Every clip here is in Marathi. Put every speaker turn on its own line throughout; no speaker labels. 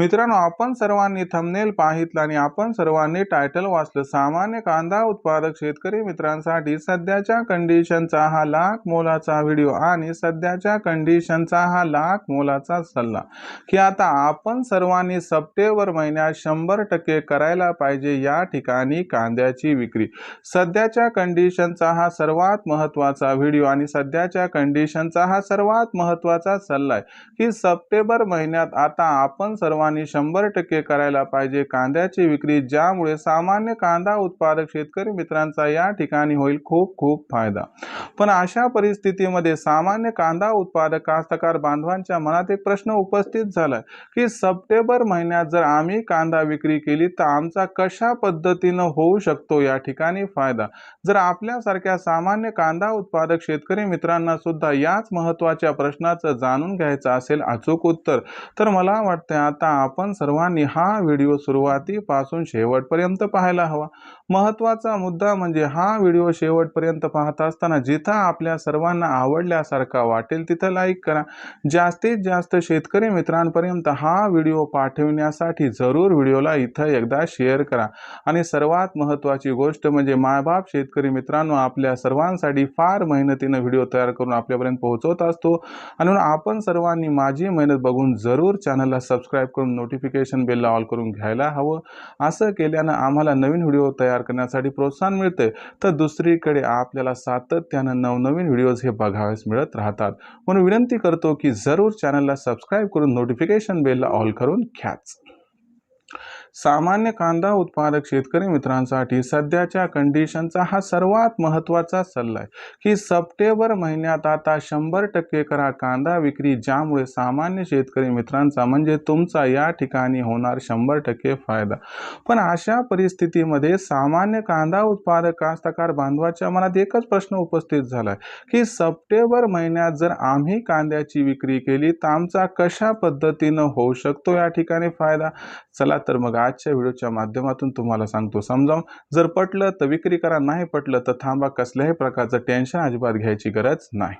मित्रांनो आपण सर्वांनी थंबनेल पाहितलं आणि आपण सर्वांनी टायटल वाचलं. सामान्य कांदा उत्पादक शेतकरी मित्रांसाठी सध्याच्या कंडिशनचा हा लाख मोलाचा व्हिडिओ आणि सध्याच्या कंडिशनचा हा लाख मोलाचा सल्ला. की आता आपण सर्वांनी सप्टेंबर महिन्यात शंभर टक्के करायला पाहिजे या ठिकाणी कांद्याची विक्री. सध्याच्या कंडिशनचा हा सर्वात महत्त्वाचा व्हिडिओ आणि सध्याच्या कंडिशनचा हा सर्वात महत्त्वाचा सल्ला आहे. की सप्टेंबर महिन्यात आता आपण सर्वांनी शंभर टक्के करायला पाहिजे कांद्याची विक्री ज्यामुळे सामान्य कांदा उत्पादक शेतकरी मित्रांचा या ठिकाणी होईल खूप खूप फायदा. पण अशा परिस्थितीमध्ये सामान्य कांदा उत्पादक कास्तकार बांधवांच्या मनात एक प्रश्न उपस्थित झाला की सप्टेंबर महिन्यात जर आम्ही कांदा विक्री केली तर आमचा कशा पद्धतीनं होऊ शकतो या ठिकाणी फायदा? जर आपल्यासारख्या सामान्य कांदा उत्पादक शेतकरी मित्रांना सुद्धा याच महत्त्वाच्या प्रश्नाचं जाणून घ्यायचं असेल अचूक उत्तर तर मला वाटतं आता आपण सर्वांनी हा व्हिडिओ सुरुवातीपासून शेवटपर्यंत पाहायला हवा. महत्त्वाचा मुद्दा म्हणजे हा व्हिडिओ शेवटपर्यंत पाहत असताना जिथं आपल्या सर्वांना आवडल्यासारखा वाटेल तिथं लाईक करा. जास्तीत जास्त शेतकरी मित्रांपर्यंत हा व्हिडिओ पाठविण्यासाठी जरूर व्हिडिओला इथं एकदा शेअर करा. आणि सर्वात महत्त्वाची गोष्ट म्हणजे मायबाप शेतकरी मित्रांनो आपल्या सर्वांसाठी फार मेहनतीनं व्हिडिओ तयार करून आपल्यापर्यंत पोहोचवत असतो. आणि आपण सर्वांनी माझी मेहनत बघून जरूर चॅनलला सबस्क्राईब करून नोटिफिकेशन बेलला ऑल करून घ्यायला हवं. असं केल्यानं आम्हाला नवीन व्हिडिओ तयार करण्यासाठी प्रोत्साहन मिळते तर दुसरीकडे आपल्याला सातत्यानं नवनवीन व्हिडिओज हे बघावेस मिळत राहतात. म्हणून विनंती करतो की जरूर चॅनलला सबस्क्राईब करून नोटिफिकेशन बेलला ऑल करून घ्याच. सामान्य कांदा उत्पादक शेतकरी मित्रांसाठी सध्याच्या कंडिशनचा हा सर्वात महत्त्वाचा सल्ला आहे की सप्टेंबर महिन्यात आता शंभर टक्के करा कांदा विक्री ज्यामुळे सामान्य शेतकरी मित्रांचा म्हणजे तुमचा या ठिकाणी होणार शंभर टक्के फायदा. पण अशा परिस्थितीमध्ये सामान्य कांदा उत्पादक कास्तकार बांधवाच्या मनात एकच प्रश्न उपस्थित झाला आहे की सप्टेंबर महिन्यात जर आम्ही कांद्याची विक्री केली तर आमचा कशा पद्धतीनं होऊ शकतो या ठिकाणी फायदा? चला तर मग आजच्या व्हिडिओच्या माध्यमातून तुम्हाला सांगतो समजावून. जर पटलं तर विक्री करा. नाही पटलं तर थांबा. कसल्याही प्रकारचं टेन्शन अजिबात घ्यायची गरज नाही.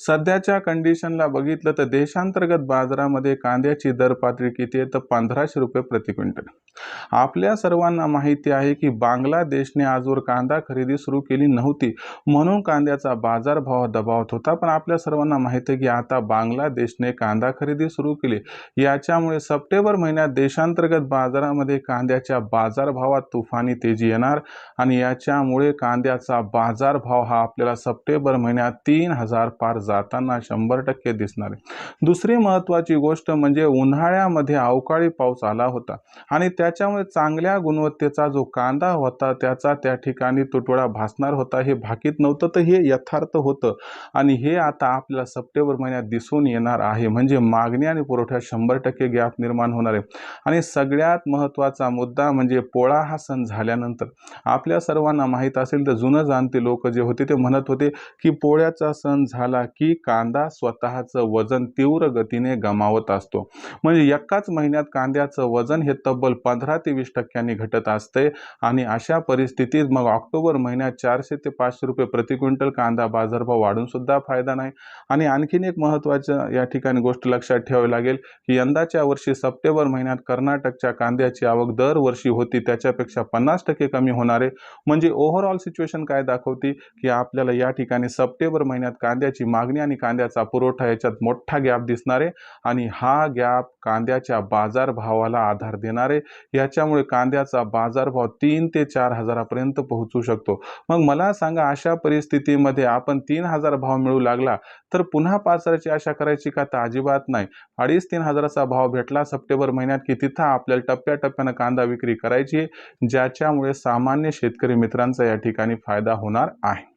सध्याच्या कंडिशनला बघितलं तर देशांतर्गत बाजारामध्ये कांद्याची दर पातळी किती आहे? तर पंधराशे रुपये प्रति क्विंटल. आपल्या सर्वांना माहिती आहे की बांगलादेशने आजवर कांदा खरेदी सुरू केली नव्हती. म्हणून कांद्याचा बाजारभाव दबावत होता. पण आपल्या सर्वांना माहिती आहे की आता बांगलादेशने कांदा खरेदी सुरू केली. याच्यामुळे सप्टेंबर महिन्यात देशांतर्गत बाजारामध्ये कांद्याच्या बाजारभावात तुफानी तेजी येणार आणि याच्यामुळे कांद्याचा बाजारभाव हा आपल्याला सप्टेंबर महिन्यात तीन हजार पार जाताना शंभर टक्के दिसणार. आहे दुसरी महत्त्वाची गोष्ट म्हणजे उन्हाळ्यामध्ये अवकाळी पाऊस आला होता आणि त्याच्यामुळे चांगल्या गुणवत्तेचा जो कांदा होता त्याचा त्या ठिकाणी तुटवडा भासणार होता. हे भाकीत नव्हतं तर हे यथार्थ होतं आणि हे आता आपल्याला सप्टेंबर महिन्यात दिसून येणार आहे. म्हणजे मागणी आणि पुरवठ्यात शंभर टक्के गॅप निर्माण होणार आहे. आणि सगळ्यात महत्त्वाचा मुद्दा म्हणजे पोळा हा सण झाल्यानंतर. आपल्या सर्वांना माहीत असेल तर जुनं जाणते लोक जे होते ते म्हणत होते की पोळ्याचा सण झाला की कांदा स्वतःचं वजन तीव्र गतीने गमावत असतो. म्हणजे एकाच महिन्यात कांद्याचं वजन हे तब्बल पंधरा ते वीस टक्क्यांनी घटत असते आणि अशा परिस्थितीत मग ऑक्टोबर महिन्यात चारशे ते पाचशे रुपये प्रति क्विंटल कांदा बाजारभाव वाढून सुद्धा फायदा नाही. आणि आणखीन एक महत्त्वाचं या ठिकाणी गोष्ट लक्षात ठेवावी लागेल की यंदाच्या वर्षी सप्टेंबर महिन्यात कर्नाटकच्या कांद्याची आवक दरवर्षी होती त्याच्यापेक्षा पन्नास टक्के कमी होणार. आहे म्हणजे ओव्हरऑल सिच्युएशन काय दाखवते की आपल्याला या ठिकाणी सप्टेंबर महिन्यात कांद्याची मागणी आणि कांद्याचा पुरवठा याच्यात मोठा गॅप दिसणार आहे आणि हा गॅप कांद्याच्या बाजारभावाला आधार देणार. आहे याच्यामुळे कांद्याचा बाजारभाव तीन ते चार हजारापर्यंत पोहोचू शकतो. मग मला सांगा अशा परिस्थितीमध्ये आपण तीन हजार भाव मिळू लागला तर पुन्हा पाच हजाराची आशा करायची का? तर अजिबात नाही. अडीच तीन हजाराचा भाव भेटला सप्टेंबर महिन्यात की तिथं आपल्याला टप्प्याटप्प्यानं कांदा विक्री करायची आहे ज्याच्यामुळे सामान्य शेतकरी मित्रांचा या ठिकाणी फायदा होणार आहे.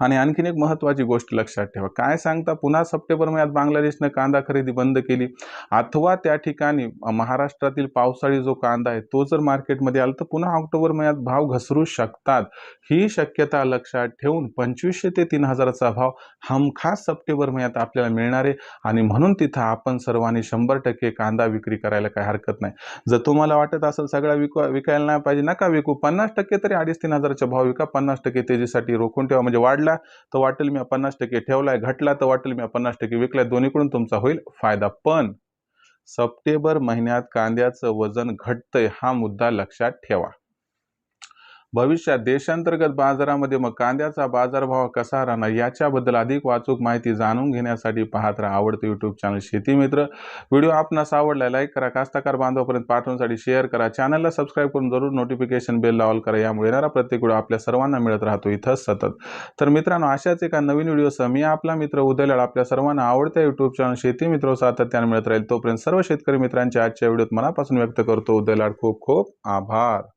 आणि आणखीन एक महत्त्वाची गोष्ट लक्षात ठेवा. काय सांगता? पुन्हा सप्टेंबर महिन्यात बांगलादेशनं कांदा खरेदी बंद केली. अथवा त्या ठिकाणी महाराष्ट्रातील पावसाळी जो कांदा आहे तो जर मार्केटमध्ये आला तर पुन्हा ऑक्टोबर महिन्यात भाव घसरू शकतात. ही शक्यता लक्षात ठेवून पंचवीसशे ते तीन हजाराचा भाव हमखास सप्टेंबर महिन्यात आपल्याला मिळणार आहे. आणि म्हणून तिथं आपण सर्वांनी शंभर टक्के कांदा विक्री करायला काही हरकत नाही. जर तुम्हाला वाटत असेल सगळा विक विकायला नाही पाहिजे नका विकू. पन्नास टक्के तरी अडीच तीन हजाराचा भाव विका. पन्नास टक्के तेजीसाठी रोखून ठेवा. म्हणजे वाढला तर वाटेल मी पन्नास टक्के ठेवलाय. घटला तर वाटेल मी पन्नास टक्के विकलाय. दोन्हीकडून तुमचा होईल फायदा. पण सप्टेंबर महिन्यात कांद्याचं वजन घटतंय हा मुद्दा लक्षात ठेवा. भविष्यात देशांतर्गत बाजारामध्ये मग कांद्याचा बाजारभाव कसा राहणार याच्याबद्दल अधिक वाचूक माहिती जाणून घेण्यासाठी पाहत राहा आवडतं यूट्यूब चॅनल शेती मित्र. व्हिडिओ आपणास आवडला लाईक करा कास्ताकार बांधवापर्यंत पाठवण्यासाठी शेअर करा. चॅनलला सबस्क्राईब करून जरूर नोटिफिकेशन बेल ऑल करा. यामुळे येणारा प्रत्येक व्हिडिओ आपल्या सर्वांना मिळत राहतो. इथंच सतत. तर मित्रांनो अशाच एका नवीन व्हिडिओसह मी आपला मित्र उदयलाड आपल्या सर्वांना आवडत्या यूट्यूब चॅनल शेती मित्र सातत्याने मिळत राहील. तोपर्यंत सर्व शेतकरी मित्रांच्या आजच्या व्हिडिओत मनापासून व्यक्त करतो. उदयलाड खूप खूप आभार.